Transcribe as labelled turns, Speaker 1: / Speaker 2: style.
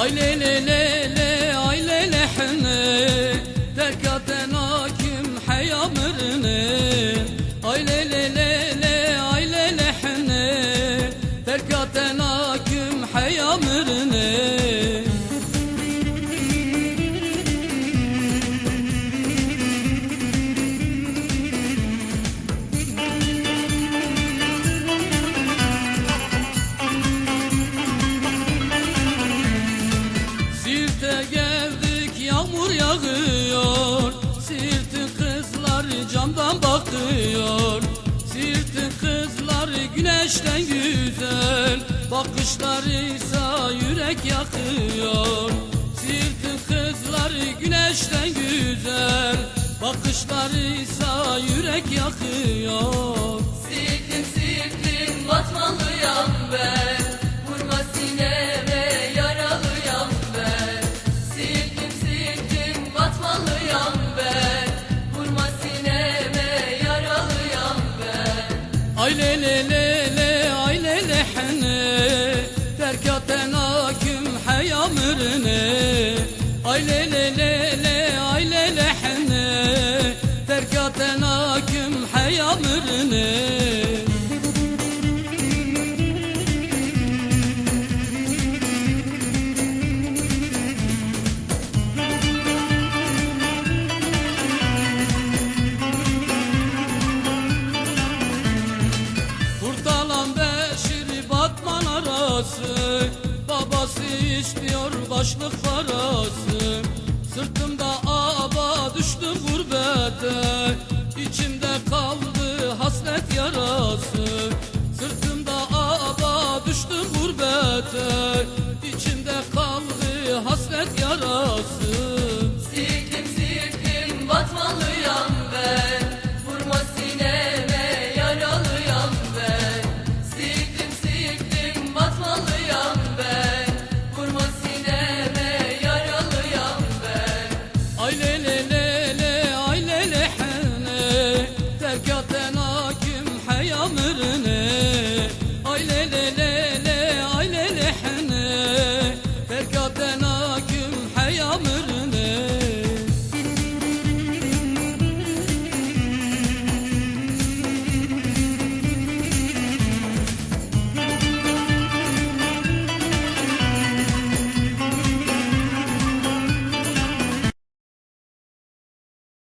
Speaker 1: Ay le le le yağıyor Sirtin kızları camdan bakıyor. Sirtin kızları güneşten güzel. Bakışları ise yürek yakıyor. Sirtin kızları güneşten güzel. Bakışları ise yürek yakıyor le le le ay le le hne Terkaten hakim hayamırne Ay le le le ay le le hne Terkaten hakim hayamırne Kurtalan arası Babası istiyor başlık parası. Sırtımda aba düştüm gurbete İçimde kaldı hasret yarası. Sırtımda aba düştüm gurbete ele